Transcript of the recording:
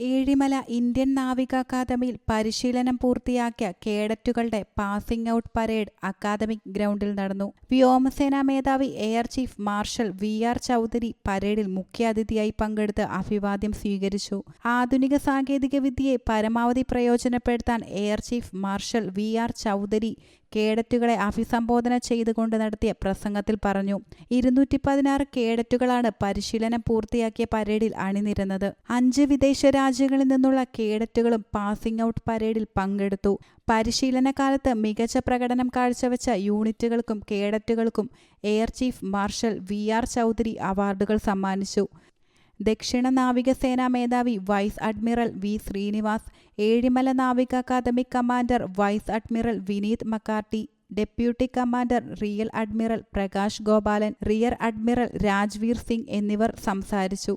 Ezhimala Indian നാവിക അക്കാദമിയിൽ പരിശീലനം പൂർത്തിയാക്കിയ കേഡറ്റുകളുടെ പാസിംഗ് ഔട്ട് പരേഡ് അക്കാദമിക് ഗ്രൗണ്ടിൽ നടന്നു. വ്യോമസേനാ മേധാവി air chief marshal V R Chaudhari പരേഡിൽ മുഖ്യാതിഥിയായി പങ്കെടുത്ത് അഭിവാദ്യം സ്വീകരിച്ചു. ആധുനിക സാങ്കേതിക വിദ്യയെ പരമാവധി പ്രയോജനപ്പെടുത്താൻ air chief marshal V R Chaudhari കേഡറ്റുകളെ അഭിസംബോധന ചെയ്തുകൊണ്ട് നടത്തിയ പ്രസംഗത്തിൽ പറഞ്ഞു. ഇരുന്നൂറ്റി പതിനാറ് കേഡറ്റുകളാണ് പരിശീലനം പൂർത്തിയാക്കിയ പരേഡിൽ അണിനിരുന്നത്. അഞ്ച് വിദേശ രാജ്യങ്ങളിൽ നിന്നുള്ള കേഡറ്റുകളും പാസിംഗ് ഔട്ട് പരേഡിൽ പങ്കെടുത്തു. പരിശീലന കാലത്ത് മികച്ച പ്രകടനം കാഴ്ചവെച്ച യൂണിറ്റുകൾക്കും കേഡറ്റുകൾക്കും air chief marshal V R Chaudhari അവാർഡുകൾ സമ്മാനിച്ചു. ദക്ഷിണ നാവികസേനാ മേധാവി vice admiral V Srinivas Ezhimala നാവിക academy commander vice admiral Vineet McCarthy deputy commander rear admiral Prakash Gopalan rear admiral Rajvir Singh എന്നിവർ സംസാരിച്ചു.